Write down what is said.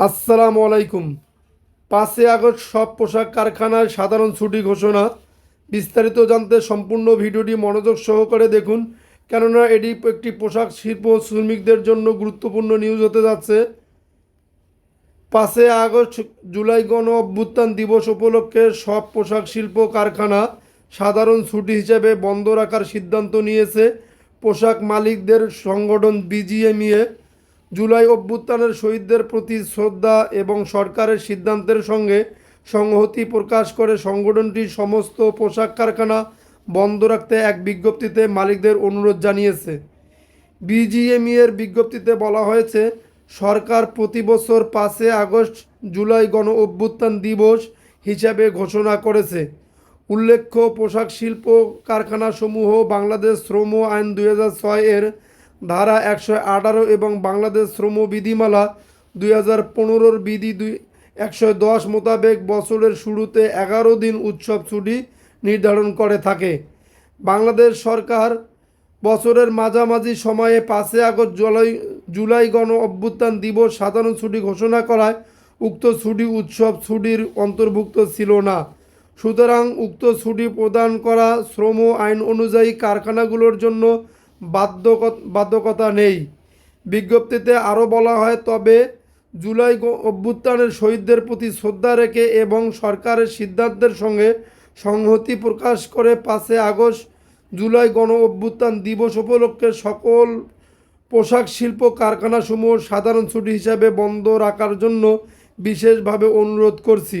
আসসালামু আলাইকুম। পাঁচই আগস্ট সব পোশাক কারখানায় সাধারণ ছুটি ঘোষণা। বিস্তারিত জানতে সম্পূর্ণ ভিডিওটি মনোযোগ সহকারে দেখুন, কেননা এটি একটি পোশাক শিল্প শ্রমিকদের জন্য গুরুত্বপূর্ণ নিউজ হতে যাচ্ছে। পাঁচই আগস্ট জুলাই গণ অভ্যুত্থান দিবস উপলক্ষে সব পোশাক শিল্প কারখানা সাধারণ ছুটি হিসেবে বন্ধ রাখার সিদ্ধান্ত নিয়েছে পোশাক মালিকদের সংগঠন বিজিএমইএ। জুলাই অভ্যুত্থানের শহীদদের প্রতি শ্রদ্ধা এবং সরকারের সিদ্ধান্তের সঙ্গে সংহতি প্রকাশ করে সংগঠনটি সমস্ত পোশাক কারখানা বন্ধ রাখতে এক বিজ্ঞপ্তিতে মালিকদের অনুরোধ জানিয়েছে। বিজিএমই এর বিজ্ঞপ্তিতে বলা হয়েছে, সরকার প্রতি বছর পাঁচই আগস্ট জুলাই গণ অভ্যুত্থান দিবস হিসাবে ঘোষণা করেছে। উল্লেখ্য, পোশাক শিল্প কারখানাসমূহ বাংলাদেশ শ্রম আইন দুই এর ধারা একশো আঠারো এবং বাংলাদেশ শ্রম বিধিমালা দুই হাজার পনেরোর বিধি দুই একশো দশ মোতাবেক বছরের শুরুতে এগারো দিন উৎসব ছুটি নির্ধারণ করে থাকে। বাংলাদেশ সরকার বছরের মাঝামাঝি সময়ে পাঁচই আগস্ট জুলাই জুলাই গণ অভ্যুত্থান দিবস সাধারণ ছুটি ঘোষণা করায় উক্ত ছুটি উৎসব ছুটির অন্তর্ভুক্ত ছিল না। সুতরাং উক্ত ছুটি প্রদান করা শ্রম আইন অনুযায়ী কারখানাগুলোর জন্য বাধ্যক বাধ্যকতা নেই। বিজ্ঞপ্তিতে আরও বলা হয়, তবে জুলাই অভ্যুত্থানের শহীদদের প্রতি শ্রদ্ধা রেখে এবং সরকারের সিদ্ধান্তের সঙ্গে সংহতি প্রকাশ করে পাঁচই আগস্ট জুলাই গণ অভ্যুত্থান দিবস উপলক্ষে সকল পোশাক শিল্প কারখানাসমূহ সাধারণ ছুটি হিসাবে বন্ধ রাখার জন্য বিশেষভাবে অনুরোধ করছি।